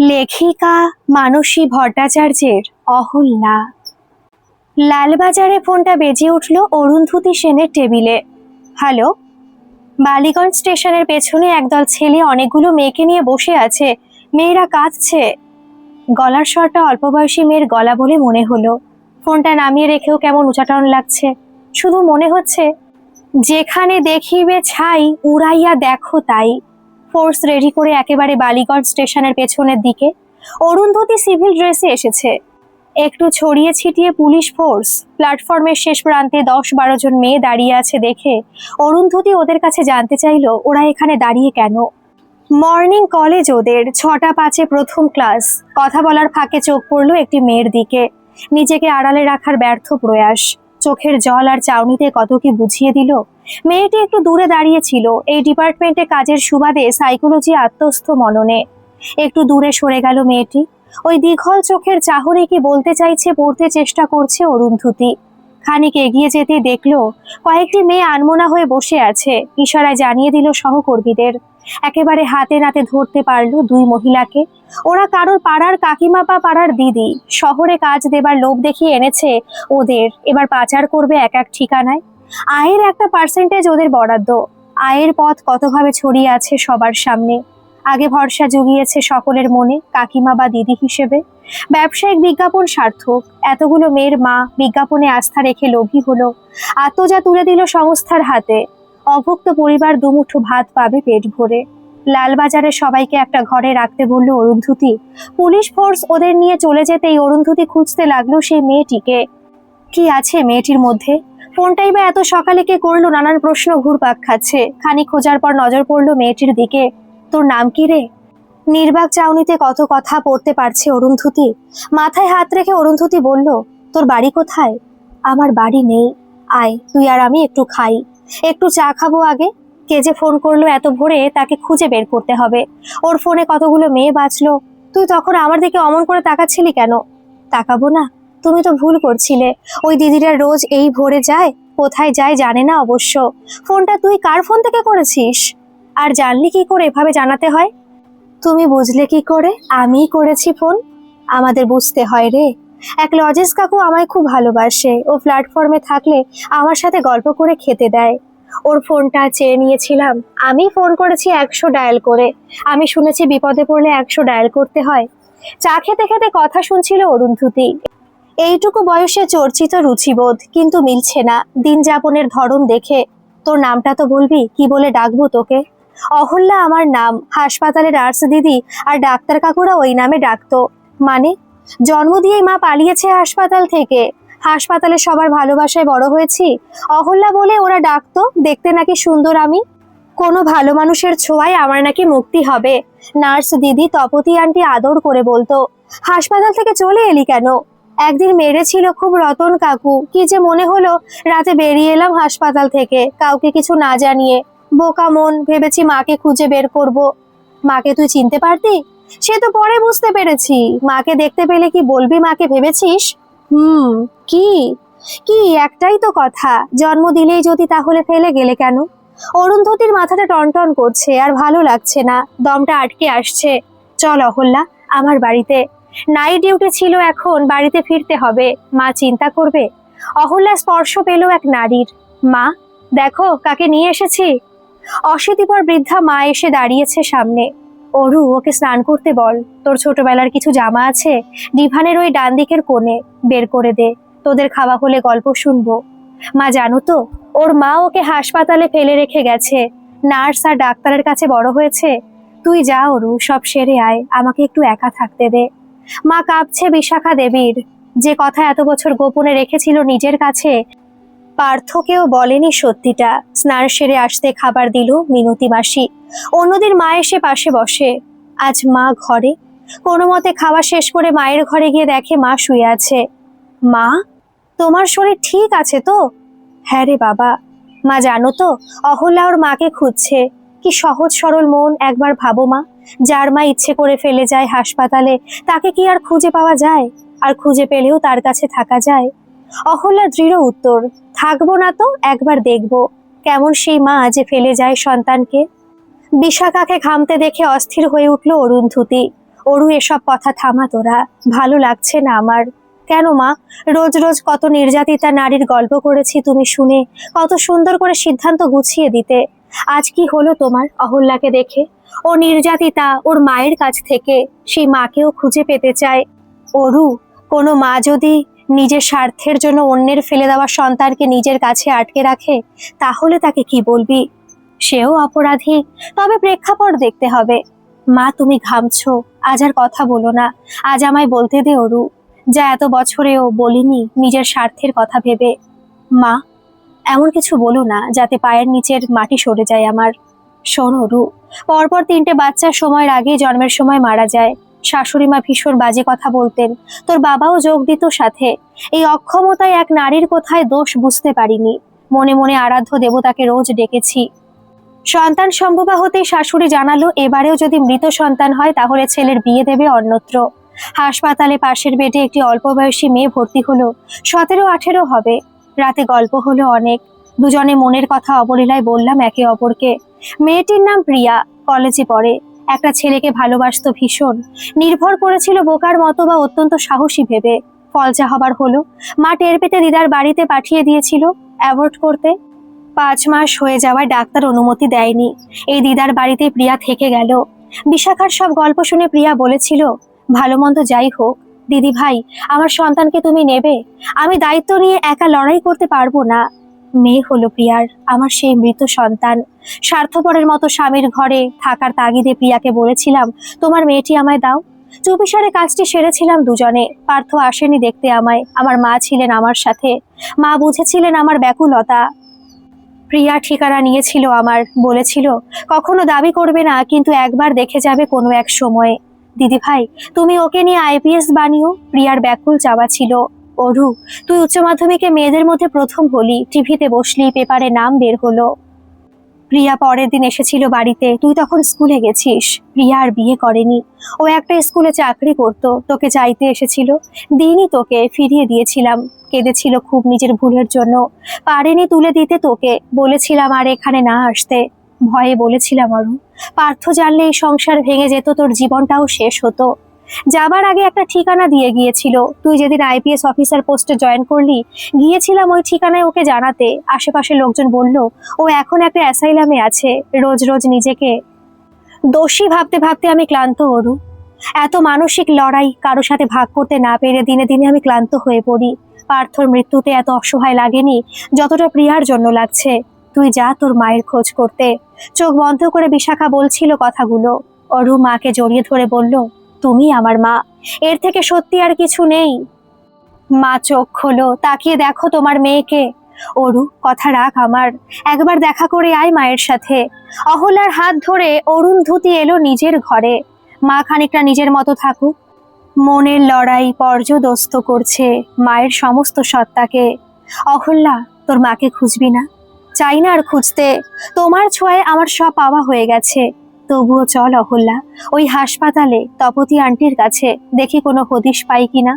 লেখিকা মানসী ভট্টাচার্যের অহল্যা। লালবাজারে ফোনটা বেজে উঠল অরুন্ধতী সেনের টেবিলে। হ্যালো? বালিগঞ্জ স্টেশনের পেছনে একদল ছেলে অনেকগুলো মেয়েকে নিয়ে বসে আছে। মেয়েরা কাঁদছে। গলার স্বরটা অল্প বয়সী মেয়ের গলা বলে মনে হলো। ফোনটা নামিয়ে রেখেও কেমন উচাটন লাগছে। শুধু মনে হচ্ছে, যেখানে দেখিবে ছাই, উড়াইয়া দেখো তাই। ফোর্স রেডি করে একেবারে বালিগঞ্জ স্টেশনের পেছনের দিকে। অরুন্ধতী সিভিল ড্রেসে এসেছে। একটু ছড়িয়ে ছিটিয়ে পুলিশ ফোর্স, প্ল্যাটফর্মের শেষ প্রান্তে দশ বারো জন মেয়ে দাঁড়িয়ে আছে দেখে অরুন্ধতী ওদের কাছে জানতে চাইলো, ওরা এখানে দাঁড়িয়ে কেন? মর্নিং কলেজ ওদের, ছটা পাঁচে প্রথম ক্লাস। কথা বলার ফাঁকে চোখ পড়ল একটি মেয়ের দিকে। নিজেকে আড়ালে রাখার ব্যর্থ প্রয়াস। চোখের জল আর চাউনিতে কত কি বুঝিয়ে দিল? মেয়েটি একটু দূরে দাঁড়িয়েছিল এই ডিপার্টমেন্টে কাজের সুবাদে সাইকোলজি আত্মস্থ মননে। একটু দূরে সরে গেল মেয়েটি। ওই দীঘল চোখের চাহরে কি বলতে চাইছে পড়তে চেষ্টা করছে অরুন্ধতী খানিক এগিয়ে যেতে দেখল, কয়েকটি মেয়ে আনমোনা হয়ে বসে আছে। ইশারায় জানিয়ে দিল সহকর্মীদের। একেবারে হাতে নাতে ধরতে পারল দুই মহিলাকে। ওরা কারোর পাড়ার কাকিমা বা পাড়ার দিদি। শহরে কাজ দেবার লোভ দেখিয়ে এনেছে ওদের। এবার পাচার করবে এক এক ঠিকানায়। আয়ের একটা পার্সেন্টেজ ওদের বরাদ্দ। আয়ের পথ কতভাবে ছড়িয়ে আছে সবার সামনে। আগে ভরসা জুগিয়েছে সকলের মনে কাকিমা বা দিদি হিসেবে। ব্যবসায়িক বিজ্ঞাপন সার্থক। এতগুলো মেয়ের মা বিজ্ঞাপনে আস্থা রেখে লোভী হলো। আত্মজা তুলে দিল সংস্থার হাতে। অভুক্ত পরিবার দুমুঠো ভাত পাবে পেট ভরে। লালবাজারে সবাইকে একটা ঘরে রাখতে বলল অরুন্ধুতি। পুলিশ ফোর্স ওদের নিয়ে চলে যেতেই অরুন্ধুতি খুঁজতে লাগল সেই মেয়েটিকে। কি আছে মেয়েটির মধ্যে? ফোনটাই বা এত সকালে কে করল নানান প্রশ্ন ঘুরপাক খাচ্ছে। খানি খোঁজার পর নজর পড়ল মেয়েটির দিকে। তোর নাম কি রে? নির্বাক চাউনিতে কত কথা পড়তে পারছে অরুন্ধুতি। মাথায় হাত রেখে অরুন্ধুতি বলল, তোর বাড়ি কোথায়? আমার বাড়ি নেই। আয়, তুই আর আমি একটু খাই। একটু চা খাব আগে। কে যে ফোন করল এত ভোরে, তাকে খুঁজে বের করতে হবে। ওর ফোনে কতগুলো মেয়ে বাঁচলো। তুই তখন আমার দিকে অমন করে তাকাচ্ছিলি কেন? তাকাবো না। তুমি তো ভুল করছিলে। ওই দিদিরা রোজ এই ভোরে যায়, কোথায় যায় জানে না অবশ্য। ফোনটা তুই কার ফোন থেকে করেছিস? আর জানলি কি করে এভাবে জানাতে হয়? তুমি বুঝলে কি করে? আমিই করেছি ফোন আমাদের বুঝতে হয় রে। এক লজেস কাকু আমায় খুব ভালোবাসে। ও প্ল্যাটফর্মে থাকলে আমার সাথে গল্প করে খেতে দেয়। ওর ফোনটা চেয়ে নিয়েছিলাম। আমি ফোন করেছি একশো ডায়াল করে। আমি শুনেছি বিপদে পড়লে একশো ডায়াল করতে হয়। চা খেতে খেতে কথা শুনছিল অরুন্ধতী এইটুকু বয়সে চর্চিত রুচিবোধ, কিন্তু মিলছে না। দিন যাপনের ধরন দেখে। তোর নামটা তো বলবি, কি বলে ডাকবো তোকে? অহল্যা আমার নাম। হাসপাতালের নার্স দিদি আর ডাক্তার কাকুরা ওই নামে ডাকতো। মানে জন্ম দিয়েই মা পালিয়েছে হাসপাতাল থেকে। হাসপাতালে সবার ভালোবাসায় বড় হয়েছি। অহল্যা বলে ওরা ডাকতো, দেখতে নাকি সুন্দর আমি? কোনো ভালো মানুষের ছোঁয়ায় আমার নাকি মুক্তি হবে। নার্স দিদি, তপতি আন্টি আদর করে বলতো, হাসপাতাল থেকে চলে এলি কেন? একদিন মেরেছিল খুব রতন কাকু। কি যে মনে হলো, রাতে বেরিয়ে এলাম হাসপাতাল থেকে, কাউকে কিছু না জানিয়ে। বোকা মন, ভেবেছি মাকে খুঁজে বের করব। মাকে তুই চিনতে পারতি? সে তো পরে বুঝতে পেরেছি। মাকে দেখতে পেলে কি বলবি মাকে ভেবেছিস? হুম, কি? কি, একটাই তো কথা। জন্ম দিলেই যদি তাহলে ফেলে গেলে কেন? অরুন্ধতির মাথাটা টনটন করছে আর ভালো লাগছে না। দমটা আটকে আসছে। চল অহল্যা, আমার বাড়িতে। নাইট ডিউটি ছিল এখন, বাড়িতে ফিরতে হবে। মা চিন্তা করবে। অহল্যা স্পর্শ পেল এক নারীর। মা, দেখো কাকে নিয়ে এসেছি। অশীতিপর বৃদ্ধা মা এসে দাঁড়িয়েছে সামনে। অরু, ওকে স্নান করতে বল। তোর ছোটবেলার কিছু জামা আছে? ডিভানের ওই ডান দিকের কোণে বের করে দে। তোদের খাওয়া হলে গল্প শুনব। মা, জানো তো, ওর মা ওকে হাসপাতালে ফেলে রেখে গেছে। নার্স আর ডাক্তারের কাছে বড় হয়েছে। তুই যা অরু, সব সেরে আয়। আমাকে একটু একা থাকতে দে। মা কাঁপছে বিশাখা দেবীর। যে কথা এত বছর গোপনে রেখেছিল নিজের কাছে পার্থকেও বলেনি সত্যিটা। স্নান সেরে আসতে খাবার দিল মিনতি মাসি। অন্যদিন মা এসে পাশে বসে। আজ মা ঘরে? কোনো মতে খাওয়া শেষ করে মায়ের ঘরে গিয়ে দেখে মা শুয়ে আছে। মা, তোমার শরীর ঠিক আছে তো? হ্যাঁ রে বাবা। মা জানো তো, অহল্যা ওর মাকে খুঁজছে। কি সহজ সরল মন একবার ভাবো মা। যার মা ইচ্ছে করে ফেলে যায় হাসপাতালে, তাকে কি আর খুঁজে পাওয়া যায়? আর খুঁজে পেলেও তার কাছে থাকা যায়। অহল্যা দৃঢ় উত্তর, থাকব না তো, একবার দেখব। কেমন সেই মা যে ফেলে যায় সন্তানকে? বিশাখাকে ঘামতে দেখে অস্থির হয়ে উঠল অরুন্ধতী অরু, এসব কথা থামা তোরা, ভালো লাগছে না আমার। কেন মা, রোজ রোজ কত নির্যাতিতা নারীর গল্প করেছি তুমি শুনে, কত সুন্দর করে সিদ্ধান্ত গুছিয়ে দিতে। আজ কি হলো তোমার অহল্যাকে দেখে? ও নির্যাতিতা ওর মায়ের কাছ থেকে, সেই মাকেও খুঁজে পেতে চায়। অরু, কোনো মা যদি নিজের স্বার্থের জন্য অন্যের ফেলে দেওয়া সন্তানকে নিজের কাছে আটকে রাখে, তাহলে তাকে কি বলবি? সেও অপরাধী, তবে প্রেক্ষাপট দেখতে হবে। মা, তুমি ঘামছো, আজ আর কথা বলো না, আজ আমায় বলতে দে অরু। যা এত বছরেও বলিনি নিজের স্বার্থের কথা ভেবে। মা, এমন কিছু বলো না, যাতে পায়ের নিচের মাটি সরে যায় আমার। শোন অরু, পরপর তিনটে বাচ্চা সময়ের আগেই জন্মের সময় মারা যায়। শাশুড়ি মা ভীষণ বাজে কথা বলতেন। তোর বাবাও যোগ দিত সাথে। এই অক্ষমতায় এক নারীর কোথায় দোষ বুঝতে পারিনি। মনে মনে আরাধ্য দেবতাকে রোজ ডেকেছি। সন্তান সম্ভবা হতেই শাশুড়ি জানালো, এবারেও যদি মৃত সন্তান হয়, তাহলে ছেলের বিয়ে দেবে অন্যত্র। হাসপাতালে পাশের বেডে একটি অল্প বয়সী মেয়ে ভর্তি হলো। সতেরো আঠেরো হবে। রাতে গল্প হলো অনেক। দুজনে মনের কথা অবলীলায় বললাম একে অপরকে। মেয়েটির নাম প্রিয়া। কলেজে পড়ে। একটা ছেলেকে ভালোবাসতো ভীষণ। নির্ভর করেছিল বোকার মতো বা অত্যন্ত সাহসী ভেবে। ফল যা হবার হলো। মা টের পেতে দিদার বাড়িতে পাঠিয়ে দিয়েছিল অ্যাভয়েড করতে। পাঁচ মাস হয়ে যাওয়ায় ডাক্তার অনুমতি দেয়নি। এই দিদার বাড়িতে প্রিয়া থেকে গেল। বিশাখার সব গল্প শুনে প্রিয়া বলেছিল, ভালো মন্দ যাই হোক। দিদি ভাই, আমার সন্তানকে তুমি নেবে। আমি দায়িত্ব নিয়ে একা লড়াই করতে পারব না। মেয়ে হলো প্রিয়ার, আমার সেই মৃত সন্তান। স্বার্থপরের মতো স্বামীর ঘরে থাকার তাগিদে প্রিয়াকে বলেছিলাম, তোমার মেয়েটি আমায় দাও। চুপিসারে কাজটি সেরেছিলাম দুজনে। পার্থ আসেনি দেখতে আমায়। আমার মা ছিলেন আমার সাথে। মা বুঝেছিলেন আমার ব্যাকুলতা। প্রিয়া ঠিকানা নিয়েছিল আমার, বলেছিল, কখনো দাবি করবে না, কিন্তু একবার দেখে যাবে কোনো এক সময়ে। দিদি ভাই তুমি ওকে নিয়ে আইপিএস বানিও। প্রিয়ার ব্যাকুল চাওয়া ছিল। অরু তুই উচ্চ মাধ্যমিকে মেয়েদের মধ্যে প্রথম হলি। টিভিতে বসলি, পেপারে নাম বের হলো। প্রিয়া পরের দিন এসেছিল বাড়িতে। তুই তখন স্কুলে গেছিস। প্রিয়া আর বিয়ে করেনি। ও একটা স্কুলে চাকরি করত। তোকে চাইতে এসেছিল। দিনই তোকে ফিরিয়ে দিয়েছিলাম। কেঁদেছিল খুব নিজের ভুলের জন্য। পারেনি তুলে দিতে তোকে। বলেছিলাম, আর এখানে না আসতে। ভয়ে বলেছিলাম অরু পার্থ জানলে এই সংসার ভেঙে যেত, তোর জীবনটাও শেষ হতো। যাবার আগে একটা ঠিকানা দিয়ে গিয়েছিল। তুই যেদিন আইপিএস অফিসার পোস্টে জয়েন করলি, গিয়েছিলাম ওই ঠিকানায় ওকে জানাতে। আশেপাশে লোকজন বলল, ও এখন একটা অ্যাসাইলামে আছে, রোজ রোজ নিজেকে। দোষী ভাবতে ভাবতে আমি ক্লান্ত অরু। এত মানসিক লড়াই কারও সাথে ভাগ করতে না পেরে দিনে দিনে আমি ক্লান্ত হয়ে পড়ি। পার্থর মৃত্যুতে এত অসহায় লাগেনি, যতটা প্রিয়ার জন্য লাগছে। তুই যা তোর মায়ের খোঁজ করতে। চোখ বন্ধ করে বিশাখা বলছিল কথাগুলো। অরু মাকে জড়িয়ে ধরে বলল তুমি আমার মা। এর থেকে সত্যি আর কিছু নেই। মা চোখ খোলো, তাকিয়ে দেখো তোমার মেয়েকে। অরু, কথা রাখ আমার। একবার দেখা করে আয় মায়ের সাথে। অহলার হাত ধরে অরুণ ধুতি এলো নিজের ঘরে। মা খানিকটা নিজের মতো থাকুক। মনের লড়াই পর্যদস্ত করছে মায়ের সমস্ত সত্তাকে। অহল্যা, তোর মাকে খুঁজবি না? চাই না আর খুঁজতে। তোমার ছোঁয়ায় আমার সব পাওয়া হয়ে গেছে। তবুও চল অহল্যা। ওই হাসপাতালে তপতি আন্টির কাছে দেখি কোনো হদিশ পাই কিনা।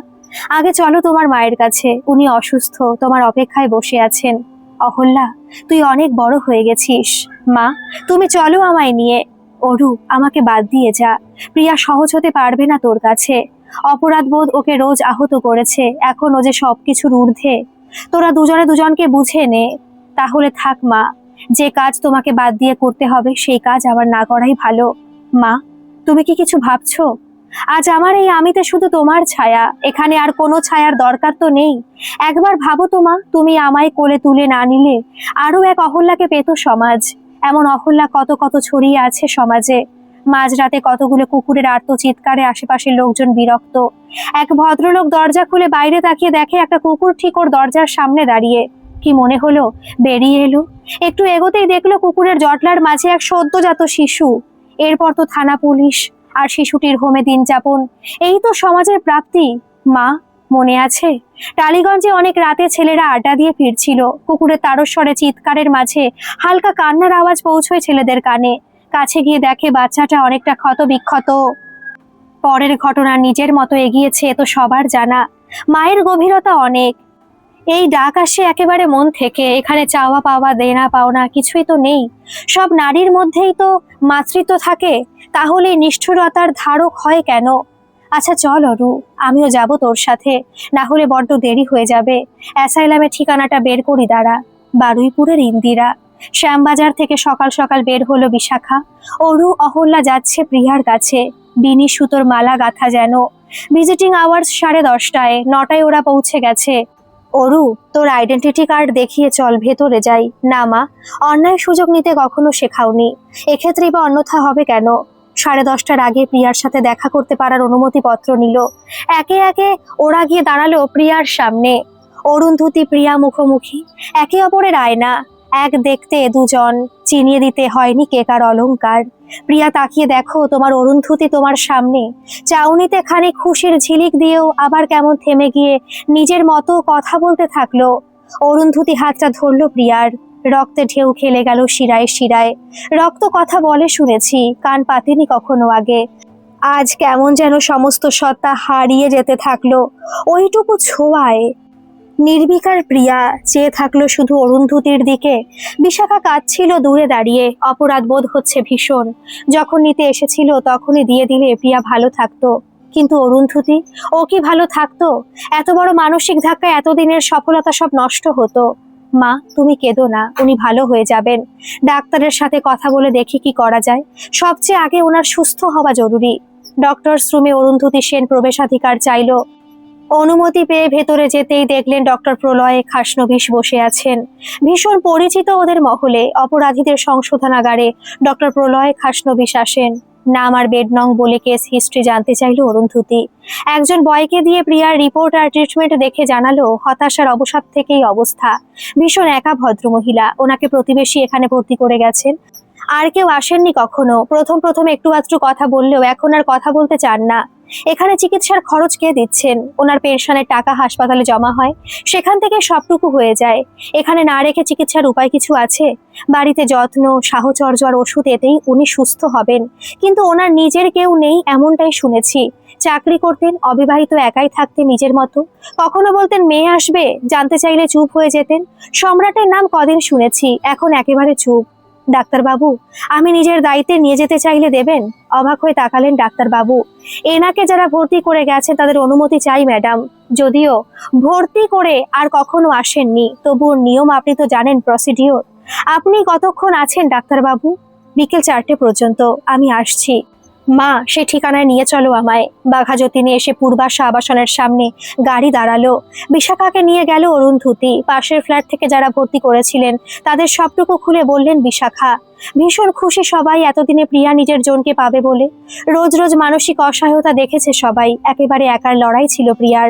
আগে চলো তোমার মায়ের কাছে, উনি অসুস্থ, তোমার অপেক্ষায় বসে আছেন। অহল্যা, তুই অনেক বড় হয়ে গেছিস। মা, তুমি চলো আমায় নিয়ে। অরু, আমাকে বাদ দিয়ে যা। প্রিয়া সহজ হতে পারবে না তোর কাছে। অপরাধ বোধ ওকে রোজ আহত করেছে, এখন ও যে সবকিছুর ঊর্ধ্বে। তোরা দুজনে দুজনকে বুঝে নে। তাহলে থাক মা। যে কাজ তোমাকে বাদ দিয়ে করতে হবে, সেই কাজ আমার না করাই ভালো। মা, তুমি কি কিছু ভাবছ? আজ আমার এই আমিতে শুধু তোমার ছায়া, এখানে আর কোনো ছায়ার দরকার তো নেই। একবার ভাবো তো মা, তুমি আমায় কোলে তুলে না নিলে আরও এক অহল্যাকে পেত সমাজ। এমন অহল্যা কত কত ছড়িয়ে আছে সমাজে। মাঝরাতে কতগুলো কুকুরের আর্ত চিৎকারে আশেপাশের লোকজন বিরক্ত। এক ভদ্রলোক দরজা খুলে বাইরে তাকিয়ে দেখে একটা কুকুর ঠিক ওর দরজার সামনে দাঁড়িয়ে। কি মনে হলো? বেরিয়ে এলো। একটু এগোতেই দেখল কুকুরের জটলার মাঝে এক সদ্যজাত শিশু। এরপর তো থানা পুলিশ আর শিশুটির হোমে দিন যাপন। এই তো সমাজের প্রাপ্তি। মা, মনে আছে? টালিগঞ্জে অনেক রাতে ছেলেরা আড্ডা দিয়ে ফিরছিল। কুকুরের তারস্বরে চিৎকারের মাঝে হালকা কান্নার আওয়াজ পৌঁছয় ছেলেদের কানে। কাছে গিয়ে দেখে বাচ্চাটা অনেকটা ক্ষত বিক্ষত পরের ঘটনা নিজের মতো এগিয়েছে তো সবার জানা। মায়ের গভীরতা অনেক। এই ডাক আসে একেবারে মন থেকে, এখানে চাওয়া পাওয়া, দেনা পাওনা কিছুই তো নেই। সব নারীর মধ্যেই তো মাতৃত্ব থাকে, তাহলে নিষ্ঠুরতার ধারক হয় কেন? আচ্ছা চল অরু, আমিও যাব তোর সাথে না হলে বড্ড দেরি হয়ে যাবে। অ্যাসাইলামের ঠিকানাটা বের করি দাঁড়া, বারুইপুরের ইন্দিরা। শ্যামবাজার থেকে সকাল সকাল বের হলো বিশাখা। অরু অহল্যা যাচ্ছে প্রিয়ার কাছে, বিনি সুতোর মালা গাথা যেন। ভিজিটিং আওয়ার্স সাড়ে দশটায়, নটায় ওরা পৌঁছে গেছে। অরু, তোর আইডেন্টিটি কার্ড দেখিয়ে চল, ভেতরে যাই। না মা, অন্যায় সুযোগ নিতে কখনো শেখাওনি। এক্ষেত্রে বা অন্যথা হবে কেন? সাড়ে দশটার আগে প্রিয়ার সাথে দেখা করতে পারার অনুমতিপত্র নিল। একে একে ওরা গিয়ে দাঁড়াল প্রিয়ার সামনে। অরুন্ধতী প্রিয়া মুখোমুখি, একে অপরের আয়না, এক দেখতে দুজন। চিনিয়ে দিতে হয়নি কেকার অলংকার। প্রিয়া তাকিয়ে দেখো তোমার অরুন্ধতী তোমার সামনে। চাউনিতে খানিক খুশির ঝিলিক দিয়েও আবার কেমন থেমে গিয়ে নিজের মতো কথা বলতে থাকল। অরুন্ধতী হাতটা ধরলো প্রিয়ার। রক্তে ঢেউ খেলে গেল শিরায় শিরায়। রক্ত কথা বলে শুনেছি, কান পাতিনি কখনো আগে। আজ কেমন যেন সমস্ত সত্তা হারিয়ে যেতে থাকল। ওইটুকু ছোঁয়ায়। নির্বিকার প্রিয়া চেয়ে থাকল শুধু অরুন্ধতির দিকে। বিশাখা কাঁদছিল দূরে দাঁড়িয়ে, অপরাধ বোধ হচ্ছে ভীষণ। যখন নিতে এসেছিল তখনই দিয়ে দিলে প্রিয়া ভালো থাকতো। কিন্তু অরুন্ধতি, ও কি ভালো থাকতো? এত বড় মানসিক ধাক্কায় এতদিনের সফলতা সব নষ্ট হতো। মা, তুমি কেঁদো না, উনি ভালো হয়ে যাবেন। ডাক্তারের সাথে কথা বলে দেখি কি করা যায়। সবচেয়ে আগে ওনার সুস্থ হওয়া জরুরি। ডক্টরস রুমে অরুন্ধতী সেন প্রবেশাধিকার চাইলো। অনুমতি পেয়ে ভেতরে যেতেই দেখলেন ডক্টর প্রলয় খাসনবিশ বসে আছেন। ভীষণ পরিচিত ওদের মহলে অপরাধীদের সংশোধনাগারে ডক্টর প্রলয় খাসনবিশ আসেন। নাম আর বেড নং বলে কেস হিস্ট্রি জানতে চাইল অরুন্ধতী একজন বয়কে দিয়ে প্রিয়ার রিপোর্ট আর ট্রিটমেন্ট দেখে জানালো হতাশার অবসাদ থেকেই অবস্থা। ভীষণ একা ভদ্রমহিলা, ওনাকে প্রতিবেশী এখানে ভর্তি করে গেছেন। আর কেউ আসেননি কখনো। প্রথম প্রথম একটু আধটু কথা বললেও এখন আর কথা বলতে চান না। এখানে চিকিৎসার খরচ কে দিচ্ছেন? ওনার পেনশনের টাকা হাসপাতালে জমা হয়? সেখান থেকে সবটুকু হয়ে যায়। এখানে না রেখে চিকিৎসার উপায় কিছু আছে? বাড়িতে যত্ন, সাহচর্য আর ওষুধ এতেই উনি সুস্থ হবেন। কিন্তু ওনার নিজের কেউ নেই এমনটাই শুনেছি। চাকরি করতেন, অবিবাহিত একাই থাকতেন নিজের মতো। কখনো বলতেন, মেয়ে আসবে? জানতে চাইলে চুপ হয়ে যেতেন। সম্রাটের নাম কদিন শুনেছি, এখন একেবারে চুপ। ডাক্তারবাবু, আমি নিজের দায়িত্বে নিয়ে যেতে চাইলে দেবেন? অবাক হয়ে তাকালেন ডাক্তারবাবু। এনাকে যারা ভর্তি করে গেছে, তাদের অনুমতি চাই, ম্যাডাম। যদিও ভর্তি করে আর কখনো আসেননি, তবুও নিয়ম আপনি তো জানেন প্রসিডিওর আপনি কতক্ষণ আছেন, ডাক্তারবাবু? বিকেল চারটে পর্যন্ত, আমি আসছি। মা, সে ঠিকানায় নিয়ে চলো আমায়। বাঘা যতীনে এসে পূর্বাশা আবাসনের সামনে গাড়ি দাঁড়াল। বিশাখাকে নিয়ে গেল অরুন্ধতী পাশের ফ্ল্যাট থেকে যারা ভর্তি করেছিলেন, তাদের সবটুকু খুলে বললেন বিশাখা, ভীষণ খুশি সবাই এতদিনে প্রিয়া নিজের জনকে পাবে বলে। রোজ রোজ মানসিক অসহায়তা দেখেছে সবাই। একেবারে একার লড়াই ছিল প্রিয়ার।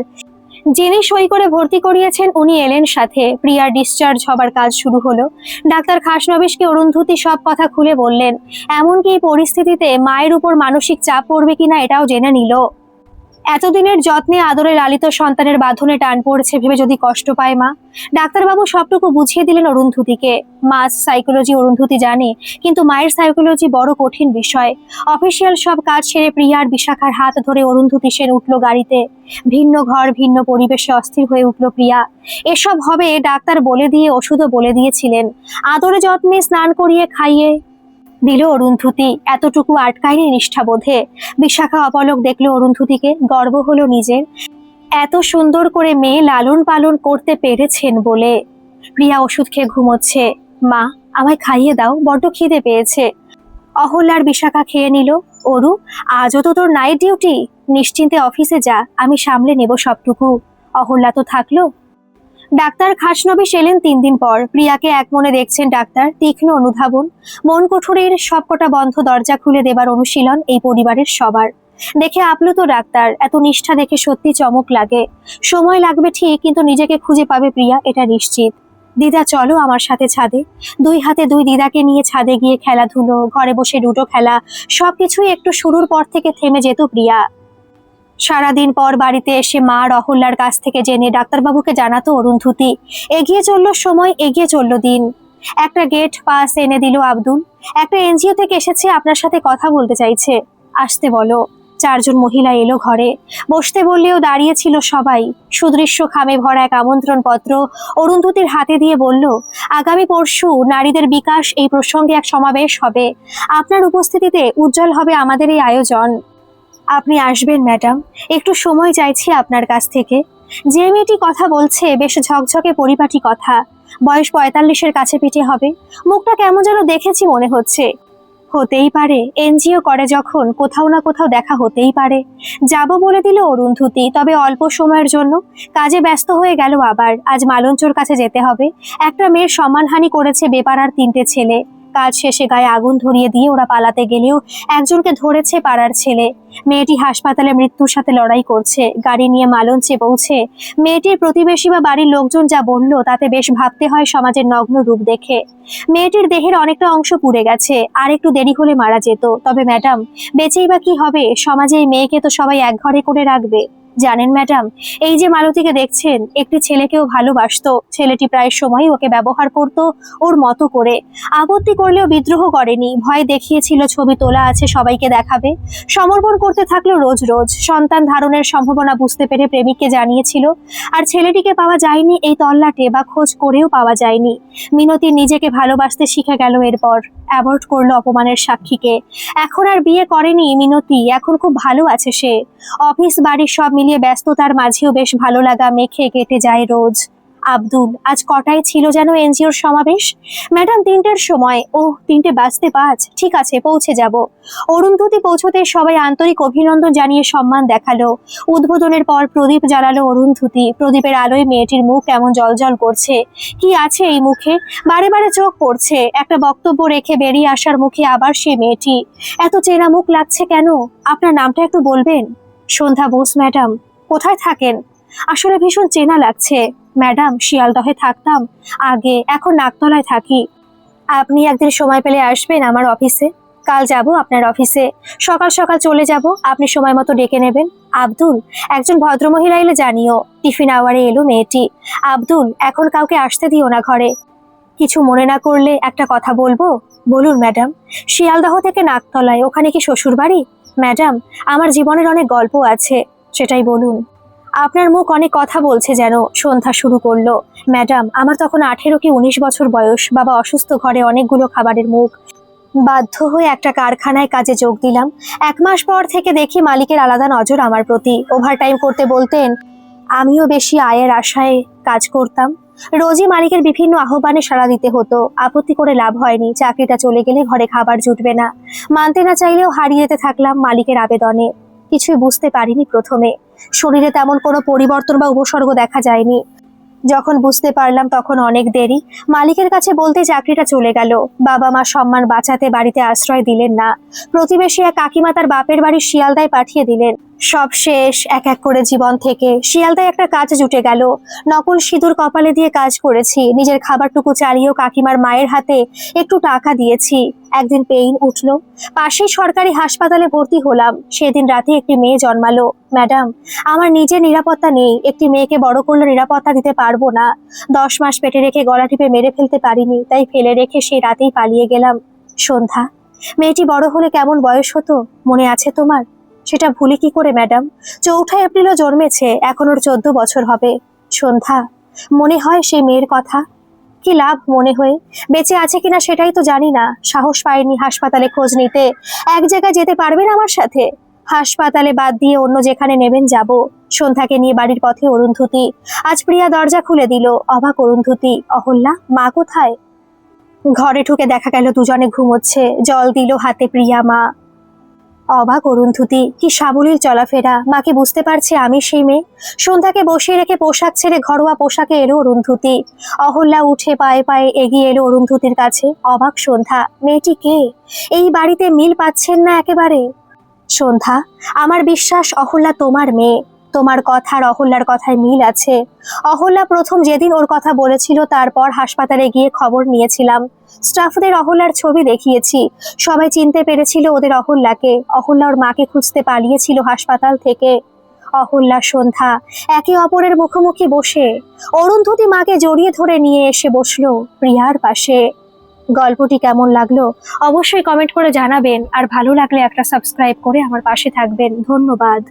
যিনি সই করে ভর্তি করিয়েছেন উনি এলেন সাথে। প্রিয়ার ডিসচার্জ হবার কাজ শুরু হলো। ডাক্তার খাসনবিশকে অরুন্ধতি সব কথা খুলে বললেন, এমনকি এই পরিস্থিতিতে মায়ের উপর মানসিক চাপ পড়বে কিনা এটাও জেনে নিল। এতদিনের যত্নে আদরে লালিত সন্তানের বাঁধনে টান পড়েছে ভেবে যদি কষ্ট পায় মা? ডাক্তারবাবু সবটুকু বুঝিয়ে দিলেন অরুন্ধতিকে। মা সাইকোলজি অরুন্ধতি জানে, কিন্তু মায়ের সাইকোলজি বড় কঠিন বিষয়। অফিসিয়াল সব কাজ সেরে প্রিয়ার বিশাখার হাত ধরে অরুন্ধতী সেন উঠল গাড়িতে। ভিন্ন ঘর, ভিন্ন পরিবেশে অস্থির হয়ে উঠল প্রিয়া। এসব হবে ডাক্তার বলে দিয়ে, ওষুধও বলে দিয়েছিলেন। আদরে যত্নে স্নান করিয়ে খাইয়ে দিল অরুন্ধুতি। এতটুকু আটকায়নি নিষ্ঠাবোধে। বিশাখা অপলক দেখল অরুন্ধুতিকে, গর্ব হলো নিজের। এত সুন্দর করে মেয়ে লালন পালন করতে পেরেছেন বলে। প্রিয়া ওষুধ খেয়ে ঘুমোচ্ছে। মা, আমায় খাইয়ে দাও, বড্ড খিদে পেয়েছে। অহল্যার বিশাখা খেয়ে নিল, অরু, আজও তো তোর নাইট ডিউটি নিশ্চিন্তে অফিসে যা, আমি সামলে নেব সবটুকু। অহল্যা তো থাকল ডাক্তার খাসনবিশ এলেন তিন দিন পর। প্রিয়াকে এক মনে দেখছেন ডাক্তার, তীক্ষ্ণ অনুধাবন। মন কুঠুরির সবকটা বন্ধ দরজা খুলে দেবার অনুশীলন এই পরিবারের সবার। দেখে আপ্লুত ডাক্তার, এত নিষ্ঠা দেখে সত্যি চমক লাগে। সময় লাগবে ঠিক, কিন্তু নিজেকে খুঁজে পাবে প্রিয়া, এটা নিশ্চিত। দিদা, চলো আমার সাথে ছাদে। দুই হাতে দুই দিদাকে নিয়ে ছাদে গিয়ে খেলাধুলো, ঘরে বসে লুডো খেলা, সবকিছুই একটু শুরুর পর থেকে থেমে যেত প্রিয়া। সারাদিন পর বাড়িতে এসে মা রহল্লার কাছ থেকে জেনে ডাক্তারবাবুকে জানাতো অরুন্ধতী এগিয়ে চলল সময়, এগিয়ে চলল দিন। একটা গেট পাস এনে দিল আব্দুল। একটা এনজিও থেকে এসেছে, আপনার সাথে কথা বলতে চাইছে। আসতে বলো। চারজন মহিলা এলো ঘরে। বসতে বললেও দাঁড়িয়ে ছিল সবাই। সুদৃশ্য খামে ভরা এক আমন্ত্রণ পত্র অরুন্ধতির হাতে দিয়ে বলল, আগামী পরশু নারীদের বিকাশ এই প্রসঙ্গে এক সমাবেশ হবে। আপনার উপস্থিতিতে উজ্জ্বল হবে আমাদের এই আয়োজন। আপনি আসবেন, ম্যাডাম। একটু সময় চাইছি আপনার কাছ থেকে। যে মেয়েটি কথা বলছে, বেশ ঝকঝকে পরিপাটি কথা। বয়স পঁয়তাল্লিশের কাছে পিঠে হবে। মুখটা কেমন যেন দেখেছি মনে হচ্ছে। হতেই পারে, এনজিও করে যখন, কোথাও না কোথাও দেখা হতেই পারে। যাব বলে দিল অরুন্ধুতি তবে অল্প সময়ের জন্য কাজে ব্যস্ত হয়ে গেল আবার। আজ মালঞ্চর কাছে যেতে হবে। একটা মেয়ের সম্মানহানি করেছে বেপাড়ার তিনটে ছেলে। কাজ শেষে গায়ে আগুন ধরিয়ে দিয়ে ওরা পালাতে গেলেও একজনকে ধরেছে পাড়ার ছেলে। মেয়েটি হাসপাতালে মৃত্যুর সাথে লড়াই করছে, গাড়ি নিয়ে মালঞ্চে পৌঁছে মেয়েটির প্রতিবেশী বা বাড়ির লোকজন যা বলল, তাতে বেশ ভাবতে হয় সমাজের নগ্ন রূপ দেখে। মেয়েটির দেহের অনেকটা অংশ পুড়ে গেছে, আর একটু দেরি হলে মারা যেত। তবে ম্যাডাম, বেঁচেই বা কি হবে? সমাজে এই মেয়েকে তো সবাই এক ঘরে করে রাখবে। জানেন ম্যাডাম, এই যে মালতীকে দেখছেন, একটি ছেলেকেও ভালোবাসতো। ছেলেটি প্রায় সময় ওকে ব্যবহার করত ওর মতো করে। আপত্তি করলেও বিদ্রোহ করেনি। ভয় দেখিয়েছিল, ছবি তোলা আছে, সবাইকে দেখাবে। সমর্পণ করতে থাকল রোজ রোজ। সন্তান ধারণের সম্ভাবনা বুঝতে পেরে প্রেমিককে জানিয়েছিল, আর ছেলেটিকে পাওয়া যায়নি, এই তল্লাটে বা খোঁজ করেও পাওয়া যায়নি। মিনতি নিজেকে ভালোবাসতে শিখে গেল এরপর। অ্যাভয়েড করল অপমানের সাক্ষীকে। এখন আর বিয়ে করেনি মিনতি, এখন খুব ভালো আছে সে। অফিস, বাড়ির সব মিলিয়ে ব্যস্ততার মাঝেও বেশ ভালো লাগা মেখে কেটে যায় রোজ। আব্দুল, আজ কটায় ছিল যেন এনজিওর সমাবেশ? ম্যাডাম, তিনটের সময়। ও তিনটে বাজতে পাঁচ। ঠিক আছে, পৌঁছে যাব। অরুন্ধতী পৌঁছতে সবাই আন্তরিক অভিনন্দন জানিয়ে সম্মান দেখাল। উদ্বোধনের পর প্রদীপ জ্বালালো অরুন্ধতী প্রদীপের আলোয় মেয়েটির মুখ কেমন জলজল করছে। কি আছে এই মুখে? বারে বারে চোখ পড়ছে। একটা বক্তব্য রেখে বেরিয়ে আসার মুখে আবার সে মেয়েটি। এত চেনা মুখ লাগছে কেন? আপনার নামটা একটু বলবেন? সন্ধ্যা বোস ম্যাডাম, কোথায় থাকেন? আসলে ভীষণ চেনা লাগছে। ম্যাডাম, শিয়ালদহে থাকতাম। আগে, এখন নাকতলায় থাকি। আপনি একদিন সময় পেলে আসবেন আমার অফিসে। কাল যাব আপনার অফিসে। সকাল সকাল চলে যাব, আপনি সময় মতো ডেকে নেবেন। আব্দুল, একজন ভদ্রমহিলা এলে জানিও, টিফিন আওয়ারে এলো মেয়েটি। আব্দুল, এখন কাউকে আসতে দিও না ঘরে। কিছু মনে না করলে একটা কথা বলব? বলুন ম্যাডাম, শিয়ালদহ থেকে নাকতলায় ওখানে কি শ্বশুর বাড়ি ম্যাডাম, আমার জীবনের অনেক গল্প আছে, সেটাই বলুন। আপনার মুখ অনেক কথা বলছে যেন সন্ধ্যা শুরু করল। ম্যাডাম, আমার তখন আঠেরো কি উনিশ বছর বয়স, বাবা অসুস্থ ঘরে অনেকগুলো খাবারের মুখ। বাধ্য হয়ে একটা কারখানায় কাজে যোগ দিলাম। এক মাস পর থেকে দেখি মালিকের আলাদা নজর আমার প্রতি। ওভারটাইম করতে বলতেন, আমিও বেশি আয়ের আশায় কাজ করতাম। রোজই মালিকের বিভিন্ন আহ্বানে সাড়া দিতে হতো। আপত্তি করে লাভ হয়নি। চাকরিটা চলে গেলে ঘরে খাবার জুটবে না। মানতে না চাইলেও হারিয়ে যেতে থাকলাম মালিকের আবেদনে। কিছুই বুঝতে পারিনি প্রথমে। শরীরে তেমন কোনো পরিবর্তন বা উপসর্গ দেখা যায়নি। যখন বুঝতে পারলাম তখন অনেক দেরি। মালিকের কাছে বলতে চাকরিটা চলে গেল। বাবা মা সম্মান বাঁচাতে বাড়িতে আশ্রয় দিলেন না। প্রতিবেশী এক কাকিমা তার বাপের বাড়ি শিয়ালদায় পাঠিয়ে দিলেন। সব শেষ, এক এক করে জীবন থেকে। শিয়ালদায় একটা কাজ জুটে গেল। নকল সিঁদুর কপালে দিয়ে কাজ করেছি। নিজের খাবারটুকু চালিয়েও কাকিমার মায়ের হাতে একটু টাকা দিয়েছি। একদিন পেইন উঠল। পাশেই সরকারি হাসপাতালে ভর্তি হলাম। সেদিন রাতে একটি মেয়ে জন্মালো। ম্যাডাম, আমার নিজের নিরাপত্তা নেই। একটি মেয়েকে বড় করলে নিরাপত্তা দিতে পারব না। দশ মাস পেটে রেখে গলা টিপে মেরে ফেলতে পারিনি। তাই ফেলে রেখে সেই রাতেই পালিয়ে গেলাম। সন্ধ্যা। মেয়েটি বড় হলে কেমন বয়স হতো? মনে আছে তোমার? সেটা ভুলে কি করে, ম্যাডাম? চৌঠা এপ্রিলও জন্মেছে, এখন ওর চোদ্দ বছর হবে। সন্ধ্যা, মনে হয় সেই মেয়ের কথা? কি লাভ মনে হয়ে? বেঁচে আছে কিনা সেটাই তো জানি না। সাহস পায়নি হাসপাতালে খোঁজ নিতে। এক জায়গায় যেতে পারবেন আমার সাথে? হাসপাতালে বাদ দিয়ে অন্য যেখানে নেবেন যাব। সন্ধ্যাকে নিয়ে বাড়ির পথে অরুন্ধুতি। আজ প্রিয়া দরজা খুলে দিল। অবাক অরুন্ধুতি, অহল্যা, মা কোথায়? ঘরে ঢুকে দেখা গেল দুজনে ঘুমোচ্ছে। জল দিল হাতে প্রিয়া মা। অবাক অরুন্ধুতি কি সাবলীল চলাফেরা। মাকে বুঝতে পারছে আমি সেই মেয়ে। সন্ধ্যাকে বসিয়ে রেখে পোশাক ছেড়ে ঘরোয়া পোশাকে এলো অরুন্ধুতি অহল্যা উঠে পায়ে পায়ে এগিয়ে এলো অরুন্ধুতির কাছে। অবাক সন্ধ্যা, মেয়েটি কে? এই বাড়িতে মিল পাচ্ছেন না একেবারে? সন্ধ্যা, আমার বিশ্বাস অহল্যা তোমার মেয়ে। তোমার কথা আর অহল্যার কথায় মিল আছে। অহল্যা প্রথম যেদিন ওর কথা বলেছিল, তারপর হাসপাতালে গিয়ে খবর নিয়েছিলাম। স্টাফদের অহল্যার ছবি দেখিয়েছি। সবাই চিনতে পেরেছিল ওদের অহল্যাকে। অহল্যা ওর মাকে খুঁজতে পালিয়েছিল হাসপাতাল থেকে। অহল্যা, সন্ধ্যা, একে অপরের মুখোমুখি বসে। অরুন্ধতী মাকে জড়িয়ে ধরে নিয়ে এসে বসল প্রিয়ার পাশে। গল্পটি কেমন লাগল অবশ্যই কমেন্ট করে জানাবেন। আর ভালো লাগলে একটা সাবস্ক্রাইব করে আমার পাশে থাকবেন। ধন্যবাদ।